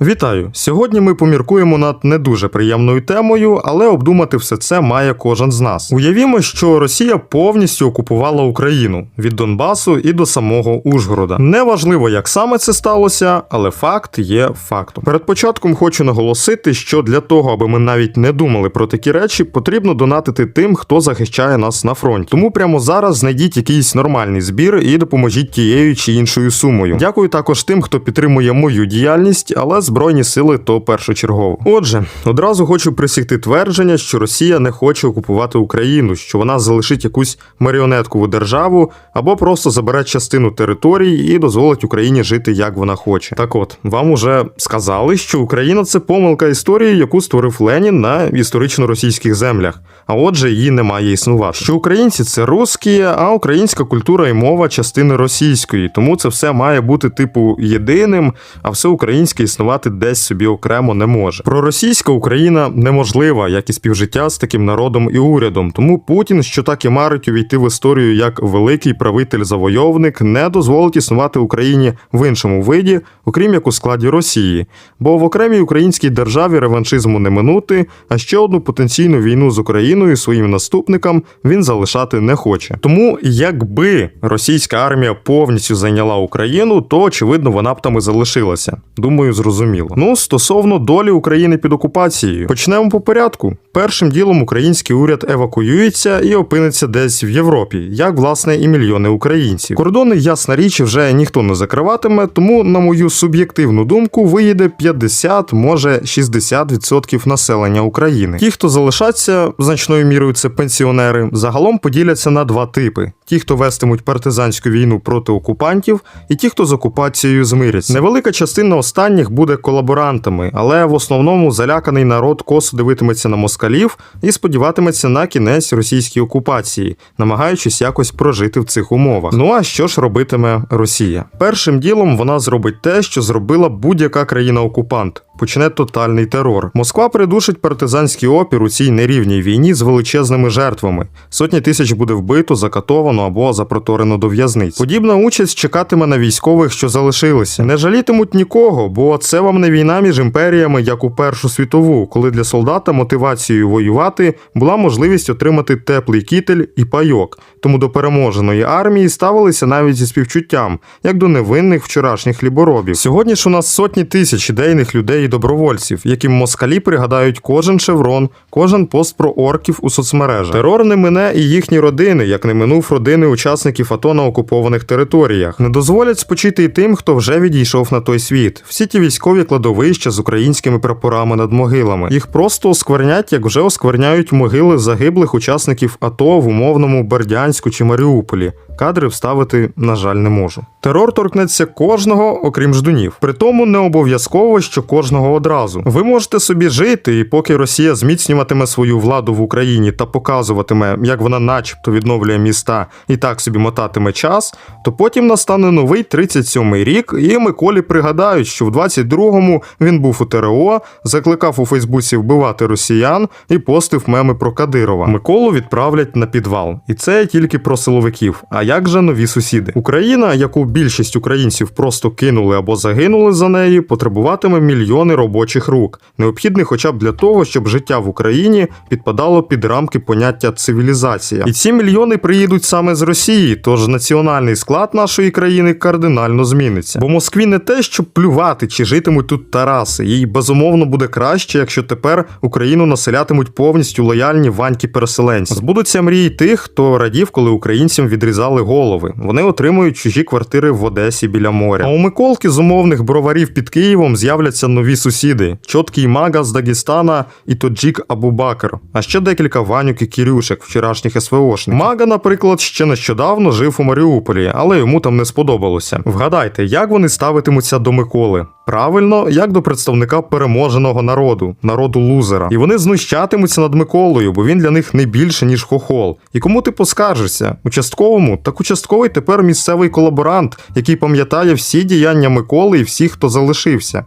Вітаю! Сьогодні ми поміркуємо над не дуже приємною темою, але обдумати все це має кожен з нас. Уявімо, що Росія повністю окупувала Україну від Донбасу і до самого Ужгорода. Неважливо, як саме це сталося, але факт є фактом. Перед початком хочу наголосити, що для того, аби ми навіть не думали про такі речі, потрібно донатити тим, хто захищає нас на фронті. Тому прямо зараз знайдіть якийсь нормальний збір і допоможіть тією чи іншою сумою. Дякую також тим, хто підтримує мою діяльність, але збройні сили то першочергово. Отже, одразу хочу присягти твердження, що Росія не хоче окупувати Україну, що вона залишить якусь маріонеткову державу або просто забере частину територій і дозволить Україні жити як вона хоче. Так от вам уже сказали, що Україна це помилка історії, яку створив Ленін на історично російських землях. А отже, її не має існувати. Що українці це русські, а українська культура і мова частини російської, тому це все має бути типу єдиним, а все українське існувати десь собі окремо не може. Проросійська Україна неможлива, як і співжиття з таким народом і урядом. Тому Путін, що так і марить увійти в історію як великий правитель-завойовник, не дозволить існувати Україні в іншому виді, окрім як у складі Росії. Бо в окремій українській державі реваншизму не минути, а ще одну потенційну війну з Україною своїм наступникам він залишати не хоче. Тому, якби російська армія повністю зайняла Україну, то очевидно вона б там і залишилася. Думаю, зрозуміло. Ну стосовно долі України під окупацією, почнемо по порядку. Першим ділом український уряд евакуюється і опиниться десь в Європі, як власне і мільйони українців. Кордони, ясна річ, вже ніхто не закриватиме, тому, на мою суб'єктивну думку, виїде 50, може 60% населення України. Ті, хто залишаться значною мірою, це пенсіонери, загалом поділяться на два типи: ті, хто вестимуть партизанську війну проти окупантів, і ті, хто з окупацією змиряться. Невелика частина останніх буде колаборантами, але в основному заляканий народ косо дивитиметься на москалів і сподіватиметься на кінець російській окупації, намагаючись якось прожити в цих умовах. Ну а що ж робитиме Росія? Першим ділом вона зробить те, що зробила будь-яка країна-окупант. Почне тотальний терор. Москва придушить партизанський опір у цій нерівній війні з величезними жертвами. Сотні тисяч буде вбито, закатовано або запроторено до в'язниць. Подібна участь чекатиме на військових, що залишилися. Не жалітимуть нікого, бо це вам не війна між імперіями, як у Першу світову, коли для солдата мотивацією воювати була можливість отримати теплий кітель і пайок. Тому до переможеної армії ставилися навіть зі співчуттям, як до невинних вчорашніх хліборобів. Сьогодні ж у нас сотні тисяч ідейних людей і добровольців, яким москалі пригадають кожен шеврон, кожен пост про орків у соцмережах. Терор не мине і їхні родини, як не минув родини учасників АТО на окупованих територіях. Не дозволять спочити і тим, хто вже відійшов на той світ. Всі ті військові кладовища з українськими прапорами над могилами. Їх просто осквернять, як вже оскверняють могили загиблих учасників АТО в умовному Бердянську чи Маріуполі. Кадри вставити, на жаль, не можу. Терор торкнеться кожного, окрім ждунів. Притому не обов'язково, що кожного одразу. Ви можете собі жити, і поки Росія зміцнюватиме свою владу в Україні та показуватиме, як вона, начебто, відновлює міста і так собі мотатиме час, то потім настане новий 37-й рік, і Миколі пригадають, що в 22-му він був у ТРО, закликав у Фейсбуці вбивати росіян і постив меми про Кадирова. Миколу відправлять на підвал. І це тільки про силовиків. А як же нові сусіди? Україна, яку більшість українців просто кинули або загинули за неї, потребуватиме мільйони робочих рук, необхідних хоча б для того, щоб життя в Україні підпадало під рамки поняття цивілізація. І ці мільйони приїдуть саме з Росії, тож національний склад нашої країни кардинально зміниться. Бо Москві не те, щоб плювати, чи житимуть тут Тараси. Їй безумовно буде краще, якщо тепер Україну населятимуть повністю лояльні ваньки-переселенці. Збудуться мрії тих, хто радів, коли українцям відрізали голови. Вони отримують чужі квартири в Одесі біля моря. А у Миколки з умовних броварів під Києвом з'являться нові сусіди: чоткий мага з Дагестана і Тоджік Абубакер, а ще декілька ванюк і кірюшек, вчорашніх СВОшників. Мага, наприклад, ще нещодавно жив у Маріуполі, але йому там не сподобалося. Вгадайте, як вони ставитимуться до Миколи? Правильно, як до представника переможеного народу, народу лузера. І вони знущатимуться над Миколою, бо він для них не більше, ніж хохол. І кому ти поскаржишся? Участковому? Так участковий тепер місцевий колаборант, який пам'ятає всі діяння Миколи і всіх, хто залишився.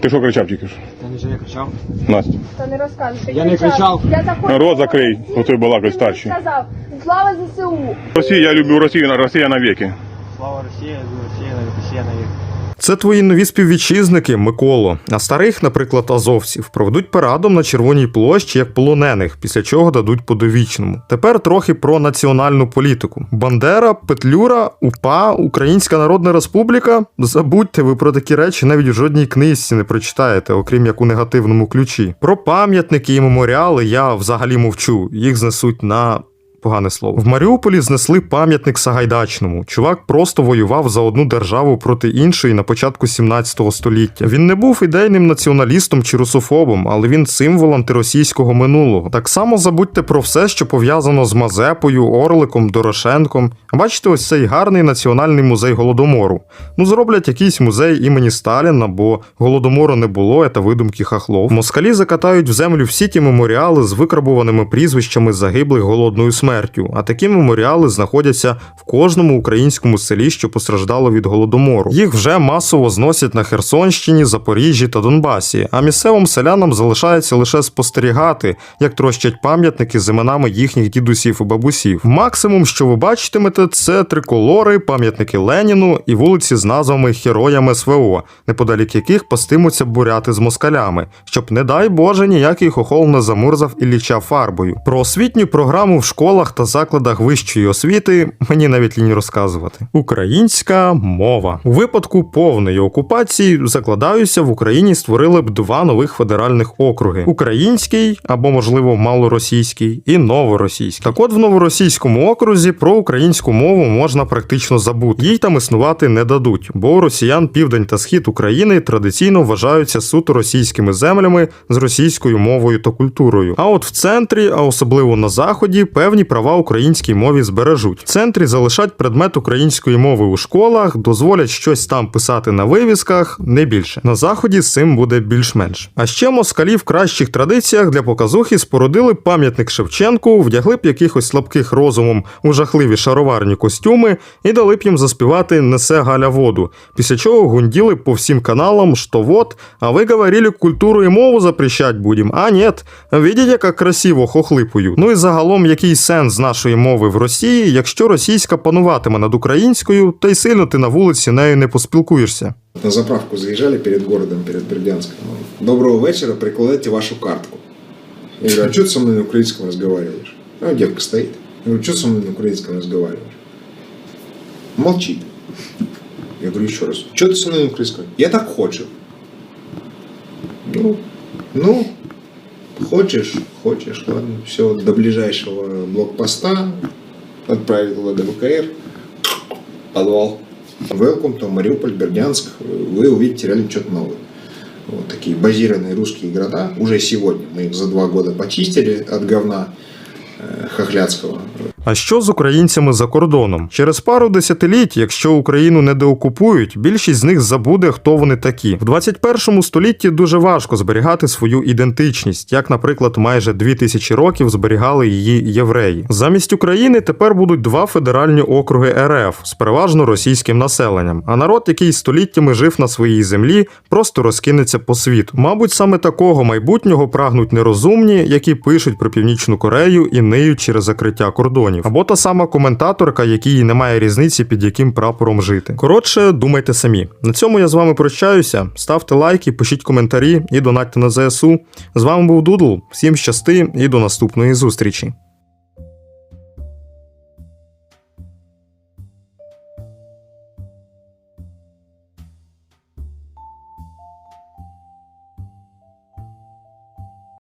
Ти що кричав тільки ж? Я нічого не кричав. Настя. Та не розказуй. Я не кричав. Я заходжу. Рот закрий, отой балакай старший. Сказав, слава ЗСУ. Росія, я люблю Росію, на Росія навіки. Слава Росії, Росія, Росія навік. Це твої нові співвітчизники, Миколо. А старих, наприклад, азовців, проведуть парадом на червоній площі як полонених, після чого дадуть по довічному. Тепер трохи про національну політику. Бандера, Петлюра, УПА, Українська Народна Республіка. Забудьте, ви про такі речі навіть в жодній книжці не прочитаєте, окрім як у негативному ключі. Про пам'ятники і меморіали я взагалі мовчу. Їх знесуть на Погане слово. В Маріуполі знесли пам'ятник Сагайдачному. Чувак просто воював за одну державу проти іншої на початку 17 століття. Він не був ідейним націоналістом чи русофобом, але він символ антиросійського минулого. Так само забудьте про все, що пов'язано з Мазепою, Орликом, Дорошенком. Бачите, ось цей гарний національний музей голодомору. Ну зроблять якийсь музей імені Сталіна, бо голодомору не було, це видумки хахлов. Москалі закатають в землю всі ті меморіали з викарбуваними прізвищами загиблих голодною смертю. А такі меморіали знаходяться в кожному українському селі, що постраждало від голодомору. Їх вже масово зносять на Херсонщині, Запоріжжі та Донбасі. А місцевим селянам залишається лише спостерігати, як трощать пам'ятники з іменами їхніх дідусів і бабусів. Максимум, що ви бачитимете, це триколори, пам'ятники Леніну і вулиці з назвами Героям СВО, неподалік яких постимуться буряти з москалями, щоб, не дай Боже, ніякий хохол не замурзав Ілліча фарбою. Про освітню програму в школах та закладах вищої освіти мені навіть лінь розказувати. Українська мова у випадку повної окупації закладаюся в Україні створили б два нових федеральних округи: український або, можливо, малоросійський і новоросійський. Так от в новоросійському окрузі про українську мову можна практично забути. Їй там існувати не дадуть, бо росіян південь та схід України традиційно вважаються суто російськими землями з російською мовою та культурою. А от в центрі, а особливо на заході, певні права українській мові збережуть. В центрі залишать предмет української мови у школах, дозволять щось там писати на вивісках, не більше. На заході з цим буде більш-менш. А ще москалі в кращих традиціях для показухи спорудили пам'ятник Шевченку, вдягли б якихось слабких розумом у жахливі шароварні костюми і дали б їм заспівати Несе Галя воду. Після чого гунділи по всім каналам, що вот, а ви говорили культуру і мову запрещать будем. А нет, видите, як красиво хохли поють. Ну і загалом, який сенс нашої мови в Росії, якщо російська пануватиме над українською, та й сильно ти на вулиці нею не поспілкуєшся. На заправку заезжали перед городом, перед Бердянском. Доброго вечера, прикладайте вашу картку. Я говорю, а что ты со мной на украинском разговариваешь? А девка стоит. Я говорю, что ты со мной на украинском разговариваешь? Молчит. Я говорю еще раз, что ты со мной на украинском? Я так хочу. Ну, ну, Хочешь, хочешь, ладно. Все, до ближайшего блокпоста отправил туда ДВКР, подвал. Welcome to Мариуполь, Бердянск. Вы увидите реально что-то новое. Вот такие базированные русские города. Уже сегодня мы их за два года почистили от говна э, хохляцкого. А що з українцями за кордоном? Через пару десятиліть, якщо Україну не деокупують, більшість з них забуде, хто вони такі. В 21 столітті дуже важко зберігати свою ідентичність, як, наприклад, майже 2000 років зберігали її євреї. Замість України тепер будуть два федеральні округи РФ з переважно російським населенням. А народ, який століттями жив на своїй землі, просто розкинеться по світу. Мабуть, саме такого майбутнього прагнуть нерозумні, які пишуть про північну Корею і ниють через закриття кордонів. Або та сама коментаторка, якій немає різниці, під яким прапором жити. Коротше, думайте самі. На цьому я з вами прощаюся. Ставте лайки, пишіть коментарі і донатьте на ЗСУ. З вами був Дудл. Всім щасти і до наступної зустрічі.